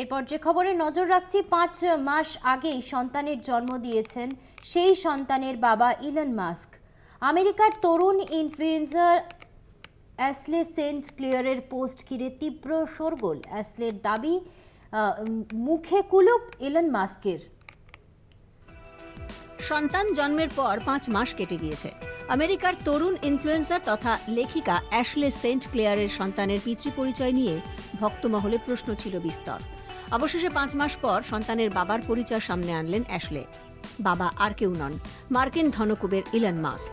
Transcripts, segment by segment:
এরপর যে খবরে নজর রাখছি, পাঁচ মাস আগেই সন্তানের জন্ম দিয়েছেন সেই সন্তানের বাবা ইলন মাস্ক। আমেরিকার তরুণ ইনফ্লুয়েন্সার অ্যাসলে সেন্ট ক্লিয়ারের পোস্ট ঘিরে তীব্র শোরগোল। অ্যাসলের দাবি মুখে কুলুপ ইলন মাস্কের। সন্তান জন্মের পর পাঁচ মাস কেটে গিয়েছে। আমেরিকার তরুণ ইনফ্লুয়েন্সার তথা লেখিকা অ্যাশলে সেন্ট ক্লেয়ারের সন্তানের পিতৃপরিচয় নিয়ে ভক্তমহলে প্রশ্ন ছিল বিস্তর। অবশেষে পাঁচ মাস পর সন্তানের বাবার পরিচয় সামনে আনলেন অ্যাশলে। বাবা আর কেউ নন, মার্কিন ধনকুবের ইলন মাস্ক।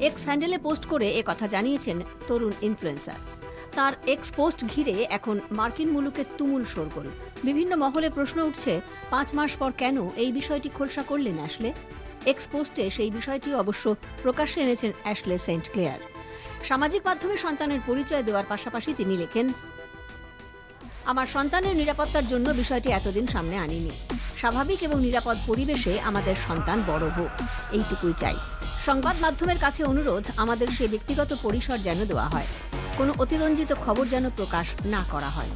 এক্স হ্যান্ডেলে পোস্ট করে এ কথা জানিয়েছেন তরুণ ইনফ্লুয়েন্সার। তার এক্স পোস্ট ঘিরে এখন মার্কিন মুলুকে তুমুল শোরগোল। বিভিন্ন মহলে প্রশ্ন উঠছে, পাঁচ মাস পর কেন এই বিষয়টি খোলসা করলেন অ্যাশলে? এক্স পোস্টে সেই বিষয়টি অবশ্য প্রকাশ্যে এনেছেন অ্যাশলে সেন্ট ক্লেয়ার। সামাজিক মাধ্যমে সন্তানের পরিচয় দেওয়ার পাশাপাশি তিনি লেখেন আমার সন্তানের নিরাপত্তার জন্য বিষয়টি এতদিন সামনে আনিনি। স্বাভাবিক এবং নিরাপদ পরিবেশে আমাদের সন্তান বড় হোক, এইটুকুই চাই। সংবাদ মাধ্যমের কাছে অনুরোধ, আমাদের সে ব্যক্তিগত পরিসর যেন দেওয়া হয়। কোনো অতিরঞ্জিত খবর যেন প্রকাশ না করা হয়।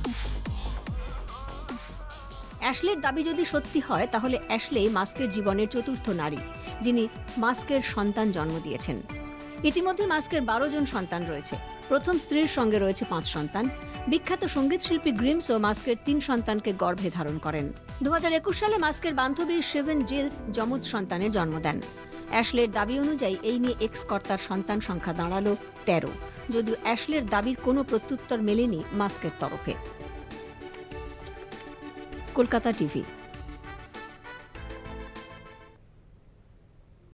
অ্যাশলের দাবি যদি সত্যি হয়, তাহলে অ্যাশলে মাস্কের জীবনের চতুর্থ নারী, যিনি মাস্কের সন্তান জন্ম দিয়েছেন। ইতিমধ্যে মাস্কের বারো জন সন্তান রয়েছে। প্রথম স্ত্রীর সঙ্গে রয়েছে পাঁচ সন্তান। বিখ্যাত সংগীত শিল্পী গ্রিমস ও মাস্কের তিন সন্তানকে গর্ভে ধারণ করেন। দু সালে মাস্কের বান্ধবী সেভেন জিলস যমজ সন্তানের জন্ম দেন। অ্যাশলের দাবি অনুযায়ী এই নিয়ে এক্স কর্তার সন্তান সংখ্যা দাঁড়াল তেরো। যদিও অ্যাশলের দাবির কোনো প্রত্যুত্তর মেলেনি মাস্কের তরফে। কলকাতা টিভি